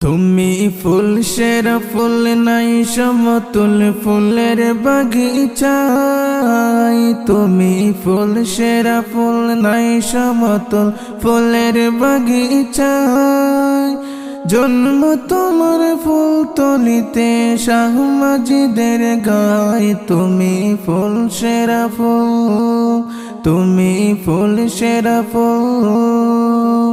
তুমি ফুল, সেরা ফুল নাই, সমতুল ফুলের বাগিচাই তুমি ফুল, সেরা ফুল নাই, সমতুল ফুলের বাগিচাই জন্ম তোমার ফুল তলিতে শাহ মাজিদের গায়। তুমি ফুল, সেরা ফুল, তুমি ফুল, সেরা ফুল।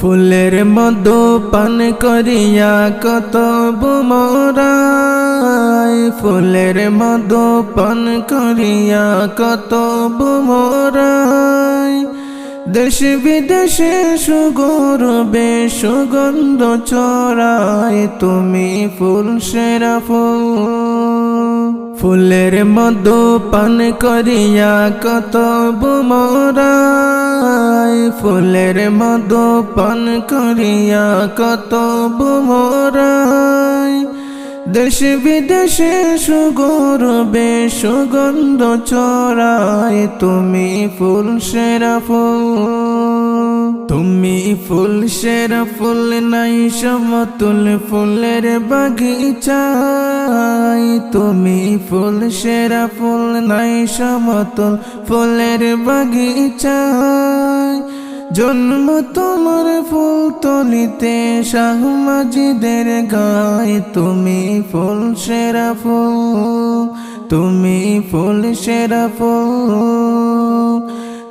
ফুলের মধু পান করিয়া কত বুমরাই। ফুলের মধু পান করিয়া কত বুমরাই। দেশ বিদেশে সুগৌরবে সুগন্ধ চড়াই তুমি ফুল সেরা ফুল। ফুলের মধু পান করিয়া কত বুমরাই। ফুলের মধু পান করিয়া কত বুমরাই। দেশ বিদেশে সুগৌরবে সুগন্ধ চড়াই তুমি ফুল সেরা ফুল। তুমি ফুল, সেরা ফুল নাই সমতুল ফুলের বাগিচাই তুমি ফুল, সেরা ফুল নাই সমতুল ফুলের বাগিচাই জন্ম তোমার ফুল তলিতে, শাহ মাজিদের গায়। তুমি ফুল, সেরা ফুল, তুমি ফুল, সেরা ফুল।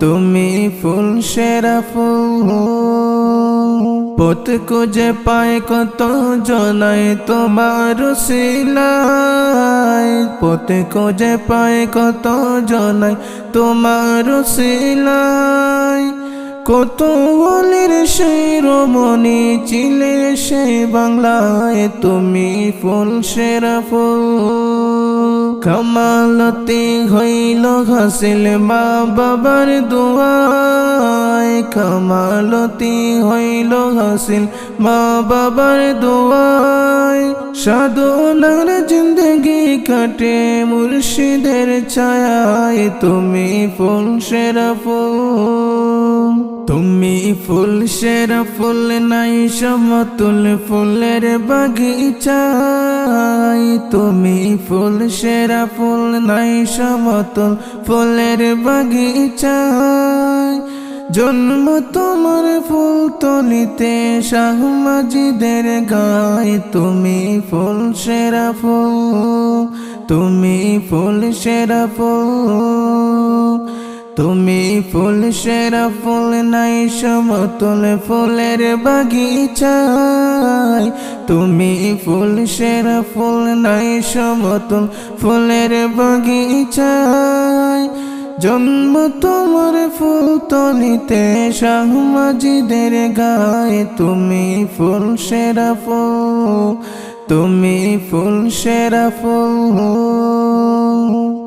তুমি ফুল, সেরা ফুল। পথ খুঁজে পায় কত জনাই তোমার শিলাই পথ খুঁজে পায় কত জনাই তোমার শিলাই কত বলির সেই রমণী চিলে সেই বাংলায়, তুমি ফুল, সেরা ফুল। কামালতি হইল হাসিল মা বাবার দোয়ায়। কামালতি হইল হাসিল মা বাবার দোয়ায়। সাধনার জিন্দগি কাটে মুর্শিদের ছায়ায়। তুমি ফুল সেরা তুমি ফুল, সেরা ফুল নাই সমতুল ফুলের বাগিচাই তুমি ফুল, সেরা ফুল নাই সমতুল ফুলের বাগিচাই জন্ম তোমার ফুল তলিতে, শাহ মাজিদের গায়ে। তুমি ফুল, সেরা ফুল, তুমি ফুল, সেরা ফুল। তুমি ফুল সেরা ফুল নাই সমতুল ফুলের বাগিচায়। তুমি ফুল সেরা ফুল নাই সমতুল ফুলের বাগিচায়। জন্ম তোমার ফুল তলিতে শাহ মাজিদের গায়ে। তুমি ফুল সেরা ফুল, তুমি ফুল সেরা ফুল।